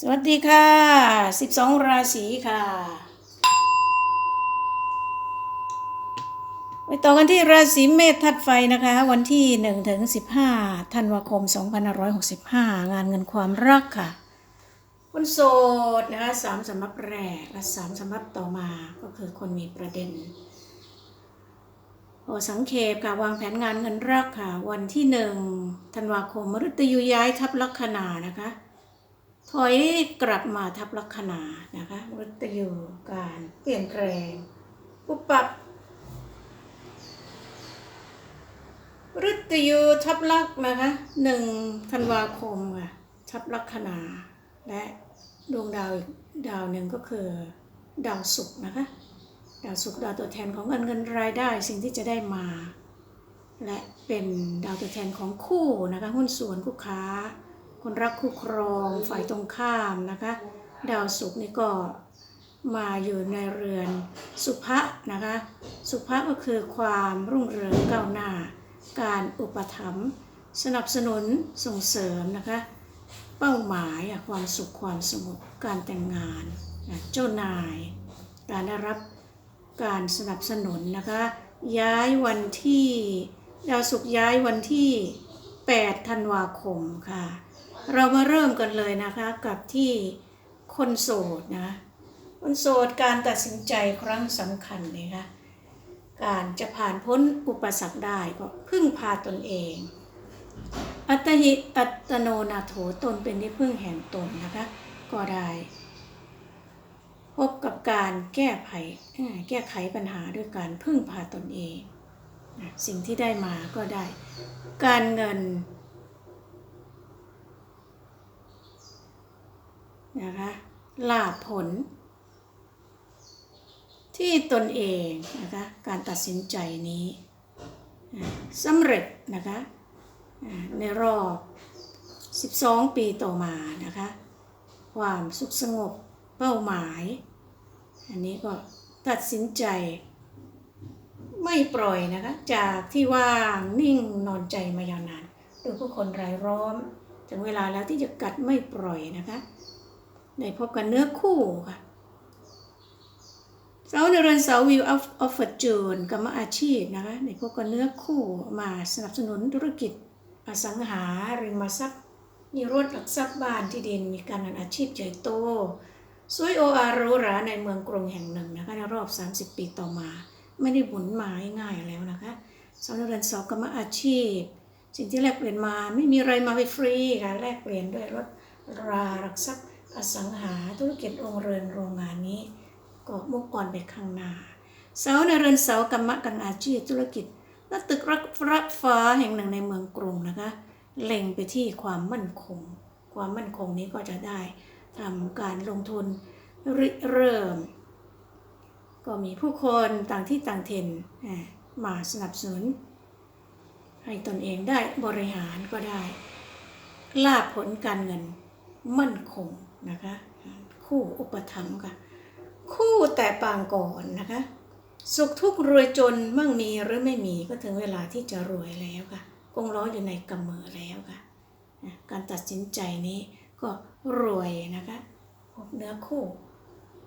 สวัสดีค่ะ 12 ราศีค่ะ ไปต่อกันที่ราศีเมษทัดไฟนะคะ วันที่1ถึง15ธันวาคม 2565 งานเงินความรักค่ะคนโสดนะคะสามสำรับแรกและสามสำรับต่อมาก็คือคนมีประเด็นโอสังเขปค่ะวางแผนงานเงินรักค่ะ วันที่หนึ่งธันวาคมมฤตยูย้ายทับลัคนานะคะ ถอยกลับมาทับลัคนานะคะมฤตโยการเปลี่ยนแปลงปุบปับมฤตยูทับลักนะคะหนึ่งธันวาคมค่ะทับลัคนา และดวงดาวอีกดาวหนึ่งก็คือ ดาวศุกร์นะคะ ดาวศุกร์ดาวตัวแทนของเงินเงินรายได้สิ่งที่จะได้มา และเป็นดาวตัวแทนของคู่นะคะหุ้นส่วนคู่ค้า คนรักคู่ครองฝ่ายตรงข้ามนะคะ ดาวศุกร์นี่ก็มาอยู่ในเรือนสุภะนะคะ สุภะก็คือความรุ่งเรืองก้าวหน้า การอุปถัมภ์สนับสนุนส่งเสริมนะคะ เป้าหมายอะความสุขความสงบการแต่งงานนะเจ้านาย การได้รับการสนับสนุนนะคะ ย้ายวันที่ดาวศุกร์ย้ายวันที่ 8 ธันวาคมค่ะ เรามาเริ่มกันเลยนะคะกับที่คนโสดนะคนโสดการตัดสินใจครั้งสำคัญเลยค่ะการจะผ่านพ้นอุปสรรคได้ก็พึ่งพาตนเอง อัตหิอัตโนนาโถตนเป็นที่พึ่งแห่งตนนะคะก็ได้พบกับการแก้ไขแก้ไขปัญหาด้วยการพึ่งพาตนเอง สิ่งที่ได้มาก็ได้ การเงิน นะคะลาผล ที่ตนเองนะคะการตัดสินใจนี้สำเร็จนะคะในรอบ 12 ปีต่อมานะคะความสุขสงบเป้าหมาย อันนี้ก็ตัดสินใจไม่ปล่อยนะคะ จากที่ว่างนิ่งนอนใจมายาวนานดยผู้คนรายล้อม ถึงเวลาแล้วที่จะกัดไม่ปล่อยนะคะ ได้พบกันเนื้อคู่ค่ะ เสาในเรือนเสาวิวออฟฟอร์จูนกรรมอาชีพนะคะได้พบกันเนื้อคู่มาสนับสนุนธุรกิจอสังหาริมทรัพย์มีรถหลักทรัพย์บ้านที่ดินมีการงานอาชีพใหญ่โตสวยโออารูราในเมืองกรุงแห่งหนึ่งนะคะในรอบ 30 ปีต่อมา ไม่ได้หมุนมาง่ายๆแล้วนะคะสำหรับเรียนสอบกรรมอาชีพ สิ่งที่แลกเปลี่ยนมาไม่มีอะไรมาไปฟรีค่ะแลกเปลี่ยนด้วยรถราหลักทรัพย์ อสังหาธุรกิจโรงเรือนโรงงานนี้ก็มุ่งอ่อนไปข้างหน้า เสาในเรือนเสากรรมการอาชีพธุรกิจ และตึกรักรักฟ้าแห่งหนึ่งในเมืองกรุงนะคะ เล็งไปที่ความมั่นคง ความมั่นคงนี้ก็จะได้ทำการลงทุนริเริ่ม ก็มีผู้คนต่างที่ต่างถิ่นมาสนับสนุน ให้ตนเองได้บริหารก็ได้ ลาภผลการเงินมั่นคง นะคะ คู่อุปถัมภ์ค่ะ คู่แต่ปางก่อนนะคะ สุขทุกข์รวยจนมั่งมีหรือไม่มีก็ถึงเวลาที่จะรวยแล้วค่ะกงล้ออยู่ในกำมือแล้วค่ะ การตัดสินใจนี้ก็รวยนะคะพบเนื้อคู่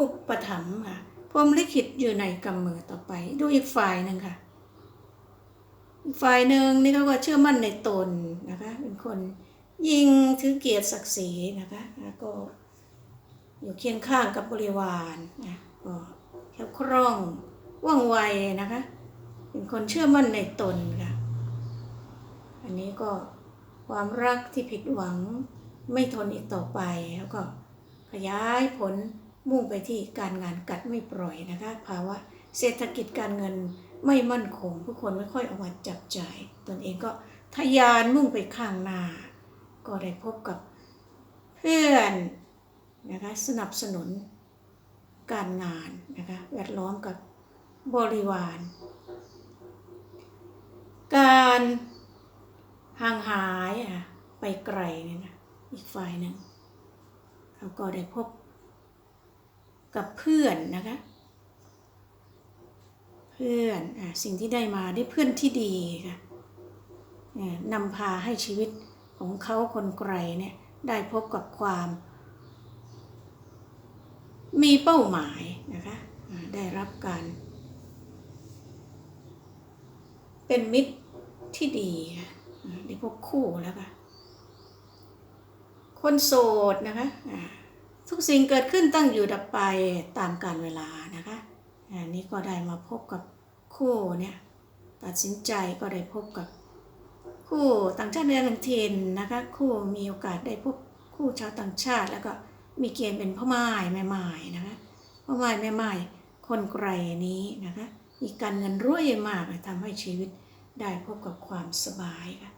อุปถัมภ์ค่ะพรมลิขิตอยู่ในกำมือต่อไป ดูอีกฝ่ายหนึ่งค่ะฝ่ายหนึ่งนี่เขาก็เชื่อมั่นในตนนะคะ เป็นคนยิงถือเกียรติศักดิ์ศรีนะคะแล้วก็ อยู่เคียงข้างกับบริวารนะก็แคล้วคล่องว่องไวนะคะ เป็นคนเชื่อมั่นในตนค่ะ อันนี้ก็ความรักที่ผิดหวังไม่ทนอีกต่อไปแล้วก็ขยายผลมุ่งไปที่การงานกัดไม่ปล่อยนะคะภาวะเศรษฐกิจการเงินไม่มั่นคง ผู้คนไม่ค่อยเอามาจับจ่ายตนเองก็ทะยานมุ่งไปข้างหน้า ก็ได้พบกับเพื่อน นะคะสนับสนุนการงานนะคะแวดล้อมกับบริวาร การห่างหายอะไปไกลเนี่ยนะอีกฝ่ายหนึ่งเขาก็ได้พบกับเพื่อนนะคะเพื่อนอะสิ่งที่ได้มาได้เพื่อนที่ดีค่ะนี่นำพาให้ชีวิตของเขาคนไกลเนี่ยได้พบกับความ มีเป้าหมายนะคะได้รับการ เป็นมิตรที่ดีค่ะได้พบคู่แล้วค่ะคนโสดนะคะทุกสิ่งเกิดขึ้นตั้งอยู่ดับไปตามกาลเวลานะคะอันนี้ก็ได้มาพบกับคู่เนี่ยตัดสินใจก็ได้พบกับคู่ต่างชาติเดือนถิ่นนะคะคู่มีโอกาสได้พบคู่ชาวต่างชาติแล้วก็ มีเกณฑ์เป็นพ่อไม้แม่ไม้นะคะพ่อไม้แม่ไม้คนไกลนี้นะคะมีการเงินรวยมากทำให้ชีวิตได้พบกับความสบายค่ะ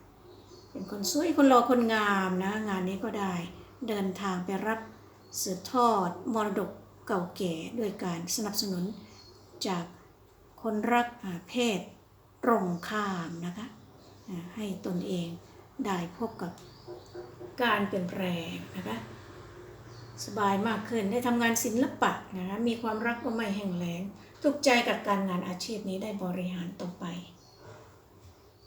เป็นคนสวยคนรอคนงามนะงานนี้ก็ได้เดินทางไปรับสืบทอดมรดกเก่าแก่ด้วยการสนับสนุนจากคนรักเพศตรงข้ามนะคะให้ตนเองได้พบกับการเปลี่ยนแปลงนะคะ สบายมากขึ้นได้ทำงานศิลปะนะคะมีความรักก็ไม่แห้งแล้งทุกใจกับการงานอาชีพนี้ได้บริหารต่อไป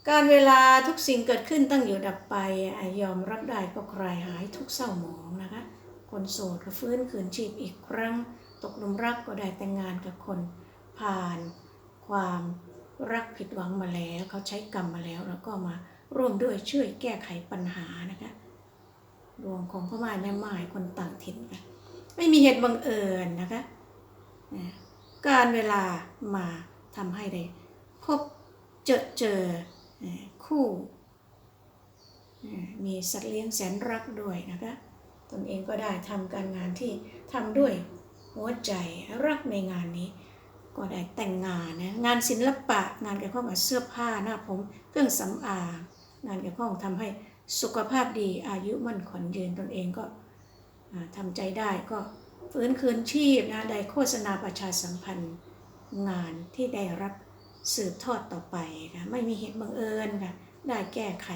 การเวลาทุกสิ่งเกิดขึ้นตั้งอยู่ดับไปอยอมรับได้ก็คลายหายทุกเศร้าหมองนะคะ คนโสดก็ฟื้นคืนชีพอีกครั้ง ตกหลุมรักก็ได้แต่งงานกับคน ผ่านความรักผิดหวังมาแล้ว เขาใช้กรรมมาแล้ว แล้วก็มาร่วมด้วยช่วยแก้ไขปัญหานะคะ ดวงของพ่อไม้แม่ไม้คนต่างถิ่นค่ะไม่มีเหตุบังเอิญนะคะ การเวลามาทำให้ได้พบเจอเจอคู่ มีสัตว์เลี้ยงแสนรักด้วยนะคะตนเองก็ได้ทำการงานที่ทำด้วยหัวใจรักในงานนี้ ก็ได้แต่งงานนะงานศิลปะงานเกี่ยวข้องกับเสื้อผ้าหน้าผมเครื่องสำอางงานเกี่ยวข้องทำให้ สุขภาพดีอายุมั่นขวัญยืนตนเองก็ทำใจได้ก็ฟื้นคืนชีพนะได้โฆษณาประชาสัมพันธ์งานที่ได้รับสืบทอดต่อไปค่ะไม่มีเหตุบังเอิญค่ะได้แก้ไข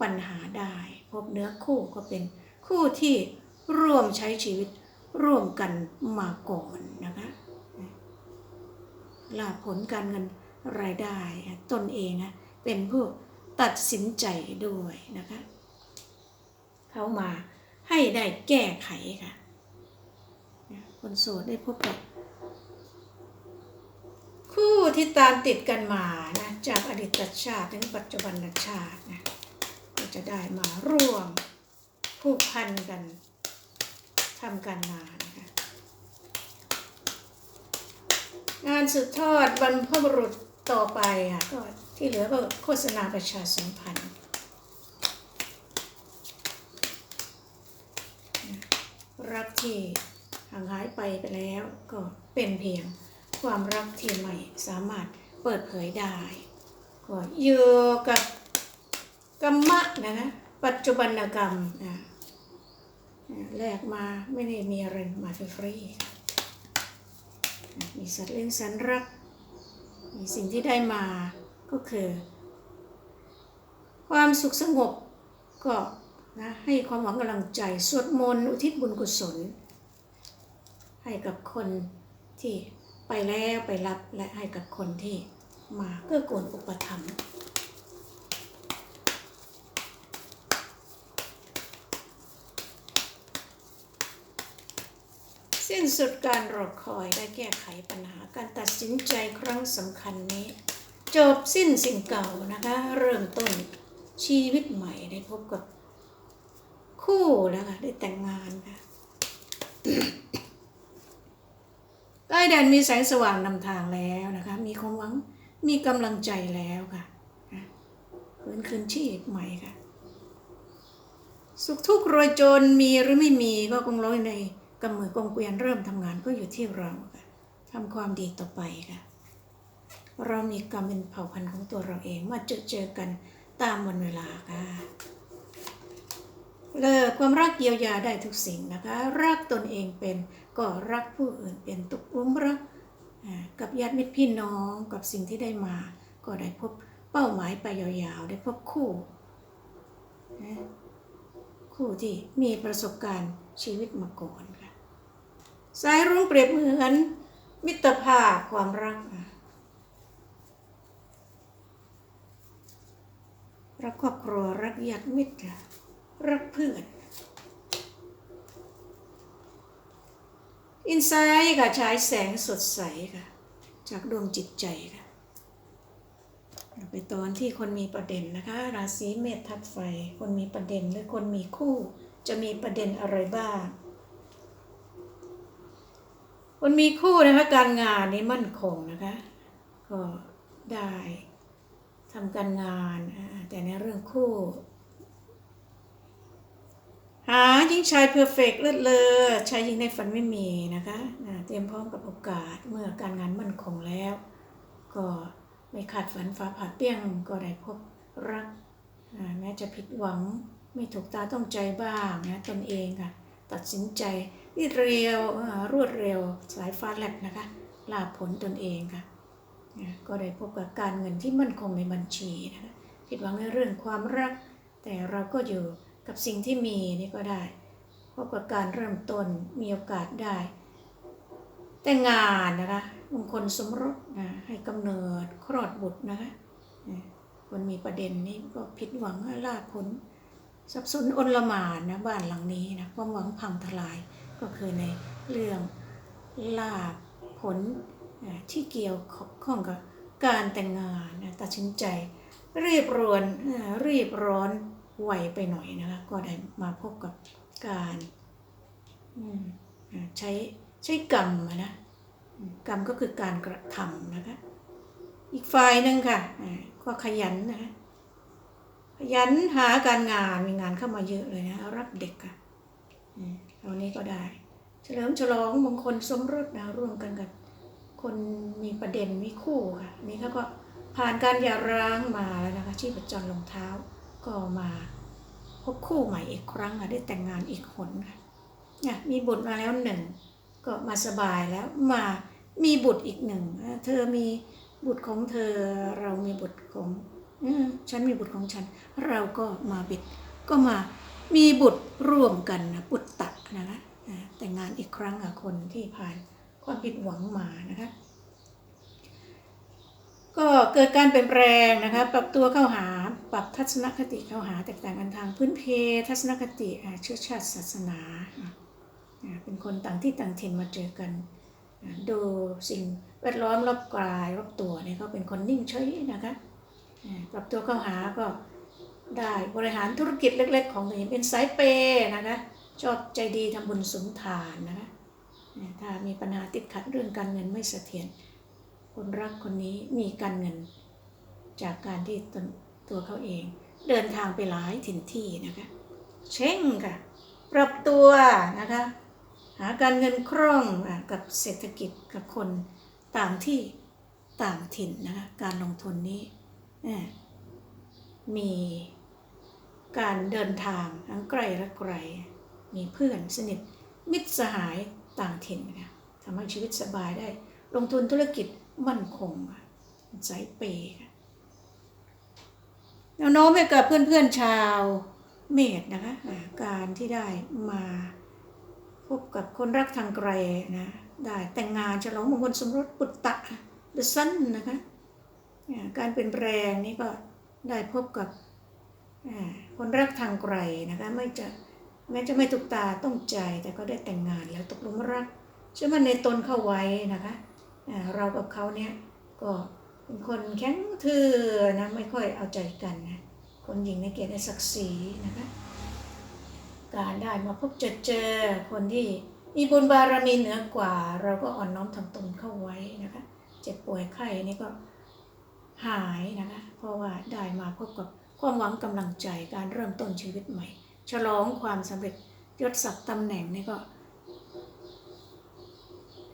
ปัญหาได้ พบเนื้อคู่ก็เป็นคู่ที่ร่วมใช้ชีวิตร่วมกันมาก่อนนะคะลาผลการเงินรายได้ตนเองนะเป็นผู้ ตัดสินใจด้วยนะคะ เขามาให้ได้แก้ไขค่ะ คนโสดได้พบกับ คู่ที่ตามติดกันมานะจากอดีตชาติถึงปัจจุบันชาตินะก็จะได้มาร่วมผูกพันกันทำการงานนะคะงานสืบทอดบรรพบุรุษต่อไปอะก็ ที่เหลือก็โฆษณาประชาสัมพันธ์รักที่ห่างหายไปไปแล้วก็เป็นเพียงความรักที่ไม่สามารถเปิดเผยได้ก็อยู่กับกรรมะนะคะปัจจุบันกรรมอะแลกมาไม่ได้มีอะไรมาฟรีมีสัตว์เลี้ยงแสนรัก มีสิ่งที่ได้มา ก็คือ ความสุขสงบก็นะให้ความหวังกำลังใจ สวดมนต์อุทิศบุญกุศล ให้กับคนที่ไปแล้วไปรับและให้กับคนที่มาเพื่อโกนอุปถัมภ์สิ้นสุดการรอคอยได้แก้ไขปัญหาการตัดสินใจครั้งสำคัญนี้ จบสิ้นสิ่งเก่านะคะ เริ่มต้นชีวิตใหม่ได้พบกับคู่แล้วค่ะได้แต่งงานค่ะใต้แดนมีแสงสว่างนำทางแล้วนะคะ มีความหวังมีกำลังใจแล้วค่ะนะฟื้นคืนชีพใหม่ค่ะ สุขทุกข์โรยจรมีหรือไม่มีก็คงร้อยในกำมือกองเกวียนเริ่มทำงานก็อยู่ที่เราค่ะทำความดีต่อไปค่ะ เรามีกรรมเป็นเผ่าพันธุ์ของตัวเราเองมาเจอเจอกันตามวันเวลาค่ะเลิกความรักเยียวยาได้ทุกสิ่งนะคะ รักตนเองเป็นก็รักผู้อื่นเป็นตกลุมรักกับญาติมิตรพี่น้องกับสิ่งที่ได้มา ก็ได้พบเป้าหมายไปยาวๆ ได้พบคู่คู่ที่มีประสบการณ์ชีวิตมาก่อนค่ะสายรุ้งเปรียบเหมือนมิตรภาพความรักอะ รักครอบครัวรักญาติมิตร รักเพื่อน อินไซต์ค่ะฉายแสงสดใสค่ะ จากดวงจิตใจค่ะเราไปตอนที่คนมีประเด็นนะคะ ราศีเมษทัดไฟ คนมีประเด็นหรือคนมีคู่ จะมีประเด็นอะไรบ้าง คนมีคู่นะคะการงานนี้มั่นคงนะคะ ก็ได้ ทำการงานอ่าแต่ในเรื่องคู่ หาหญิงชายเพอร์เฟกต์เลิศเลอชายหญิงในฝันไม่มีนะคะเตรียมพร้อมกับโอกาสเมื่อการงานมั่นคงแล้ว ก็ไม่ขาดฝันฟ้าผ่าเปี้ยงก็ได้พบรักอ่าแม้จะผิดหวังไม่ถูกตาต้องใจบ้างนะตนเองค่ะตัดสินใจรีดเร็วอ่ารวดเร็วสายฟ้าแลบนะคะลาผลตนเองค่ะ ก็ได้พบกับการเงินที่มั่นคงในบัญชีนะคะผิดหวังในเรื่องความรัก แต่เราก็อยู่กับสิ่งที่มีนี่ก็ได้พบกับการเริ่มต้นมีโอกาสได้ แต่งานนะคะมงคลสมรสนะให้กำเนิดคลอดบุตรนะคะคนมีประเด็นนี้ก็ผิดหวังลาภผลสับสนอนละหมานนะบ้านหลังนี้นะความหวังพังทลายก็คือในเรื่องลาภผล ที่เกี่ยวข้องกับการแต่งงานตัดสินใจ รีบรวนอ่ารีบร้อนไวไปหน่อยนะคะก็ได้มาพบกับการใช้ใช้กรรมนะกรรมก็คือการกระทำนะคะอีกฝ่ายหนึ่งค่ะก็ขยันนะคะขยันหาการงานมีงานเข้ามาเยอะเลยนะรับเด็กค่ะอืมตอนนี้ก็ได้ เฉลิมฉลองมงคลสมรสนะร่วมกันกับ คนมีประเด็นมีคู่ค่ะอันนี่เขาก็ผ่านการหย่าร้างมาแล้วนะคะชีพจรรองเท้าก็มาพบคู่ใหม่อีกครั้งค่ะได้แต่งงานอีกคนค่ะเนี่ยมีบุตรมาแล้วหนึ่งก็มาสบายแล้วมามีบุตรอีกหนึ่งเธอมีบุตรของเธอเรามีบุตรของฉันมีบุตรของฉัน เราก็มาบิดก็มามีบุตรร่วมกันนะบุตรตะนะคะแต่งงานอีกครั้งกับคนที่ผ่าน ความผิดหวังมานะคะ ก็เกิดการเปลี่ยนแปลงนะคะ ปรับตัวเข้าหา ปรับทัศนคติเข้าหาแตกต่างกันทางพื้นเพ ทัศนคติเชื้อชาติศาสนา เป็นคนต่างที่ต่างถิ่นมาเจอกัน ดูสิ่งแวดล้อมรอบกายรอบตัวเนี่ยเขาเป็นคนนิ่งเฉยนะคะ ปรับตัวเข้าหาก็ได้บริหารธุรกิจเล็ก ๆ ของตัวเองเป็นสายเปย์นะคะชอบใจดีทำบุญสุนทานนะคะ ถ้ามีปัญหาติดขัดเรื่องการเงินไม่เสถียรคนรักคนนี้มีการเงินจากการที่ตตัวเขาเอง เดินทางไปหลายถิ่นที่นะคะ เช่งค่ะ ปรับตัวนะคะ หาการเงินคล่องกับเศรษฐกิจกับคนต่างที่ต่างถิ่นนะคะ การลงทุนนี้มีการเดินทางทั้งไกลและไกล มีเพื่อนสนิทมิตรสหาย ต่างถิ่นนะทำให้ชีวิตสบายได้ ลงทุนธุรกิจมั่นคงค่ะสายเปย์ค่ะแนวโน้มให้กับเพื่อนๆชาวเมษนะคะการที่ได้มาพบกับคนรักทางไกลนะ ได้แต่งงานฉลองมงคลสมรสปุตตะเดซันนะคะการเปลี่ยนแปลงนี้ก็ได้พบกับคนรักทางไกลนะคะไม่จะ แม้จะไม่ถูกตาต้องใจแต่ก็ได้แต่งงานแล้วตกหลุมรักเชื่อมันในตนเข้าไว้นะคะเรากับเขาเนี่ยก็เป็นคนแข็งทื่อนะไม่ค่อยเอาใจกันนะคนหญิงในเกียรติในศักดิ์ศรีนะคะการได้มาพบเจอเจอคนที่มีบุญบารมีเหนือกว่า เราก็อ่อนน้อมทำตนเข้าไว้นะคะเจ็บป่วยไข้นี่ก็หายนะคะเพราะว่าได้มาพบกับความหวังกำลังใจการเริ่มต้นชีวิตใหม่ ฉลองความสำเร็จยศศักดิ์ตำแหน่งนี่ก็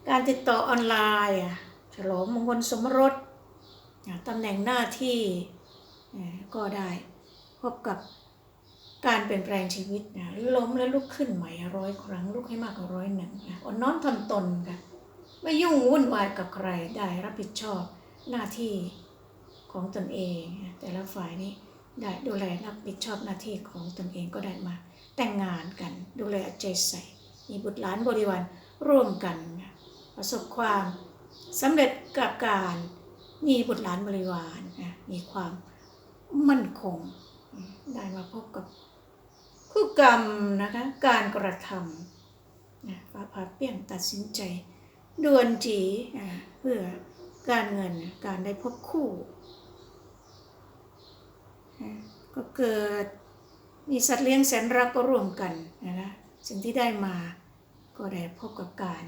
การติดต่อออนไลน์อะฉลองมงคลสมรสตำแหน่งหน้าที่ก็ได้พบกับการเปลี่ยนแปลงชีวิตนะล้มแล้วลุกขึ้นใหม่ร้อยครั้งลุกให้มากกว่าร้อยหนึ่งนะอ่อนน้อมทำตนค่ะไม่ยุ่งวุ่นวายกับใครได้รับผิดชอบหน้าที่ของตนเอง แต่ละฝ่ายนี้ ได้ดูแลรับผิดชอบหน้าที่ของตนเองก็ได้มา แต่งงานกันดูแลอาใจใส่มีบุตรหลานบริวารร่วมกัน ประสบความสำเร็จกับการมีบุตรหลานบริวารมีความมั่นคงได้มาพบกับคู่กรรมนะคะการกระทำนะฟ้าพาเปี้ยงตัดสินใจด่วนจีเพื่อการเงินการได้พบคู่ ก็เกิดมีสัตว์เลี้ยงแสนรักก็ร่วมกันนะคะสิ่งที่ได้มาก็ได้พบกับการ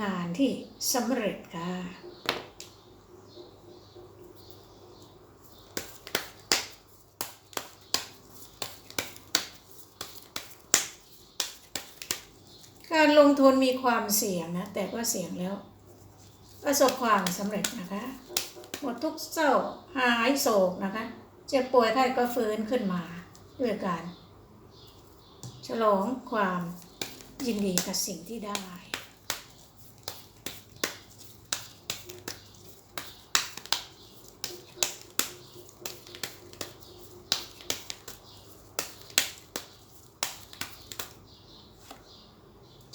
งานที่สำเร็จค่ะการลงทุนมีความเสี่ยงนะ แต่ก็เสี่ยงแล้ว ประสบความสำเร็จนะคะ มดทุกเศร้าหายโศกนะคะ เจ็บป่วยไข้ก็ฟื้นขึ้นมาด้วยการ ฉลองความยินดีกับสิ่งที่ได้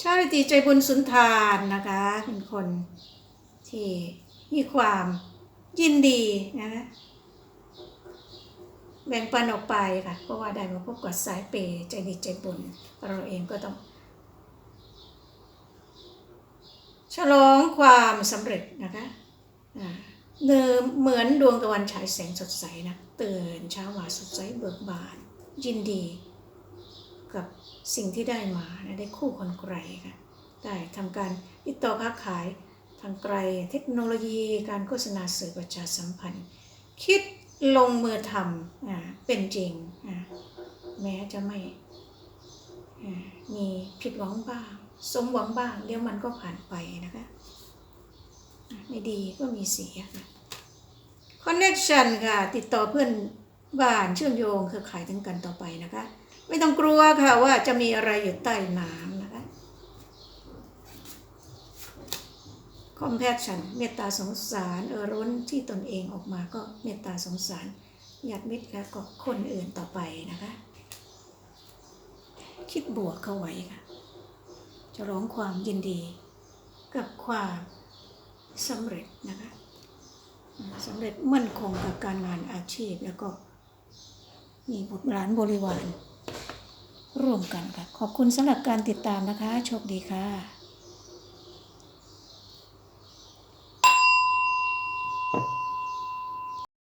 ชาริตีใจบุญสุนทานนะคะ เป็นคนที่มีความ ยินดีนะคะแบ่งปันออกไปค่ะ เพราะว่าได้มาพบกับสายเปย์ใจดีใจบุญ เราเองก็ต้อง ฉลองความสำเร็จนะคะอ่าเดิมเหมือนดวงตะวันฉายแสงสดใสนะตื่นเช้ามาสดใสเบิกบาน ยินดี กับสิ่งที่ได้มานะได้คู่คนไกลค่ะ ได้ทำการติดต่อค้าขาย ทางไกลเทคโนโลยีการโฆษณาสื่อประชาสัมพันธ์ คิดลงมือทำอ่าเป็นจริงอ่าแม้จะไม่มีผิดหวังบ้างสมหวังบ้างเดี๋ยวมันก็ผ่านไปนะคะไม่ดีก็มีเสียค่ะ Connection ค่ะ ติดต่อเพื่อนบ้านเชื่อมโยงเครือข่ายถึงกันต่อไปนะคะ ไม่ต้องกลัวค่ะว่าจะมีอะไรอยู่ใต้น้ำ คะ compassion เมตตาสงสารเออร้นที่ตนเองออกมาก็เมตตาสงสารญาติมิตรและก็คนอื่นต่อไปนะคะ คิดบวกเข้าไว้ค่ะ จะร้องความยินดีกับความสำเร็จนะคะสำเร็จมั่นคงกับการงานอาชีพแล้วก็มีบุตรหลานบริวาร ร่วมกันค่ะ ขอบคุณสำหรับการติดตามนะคะ โชคดีค่ะ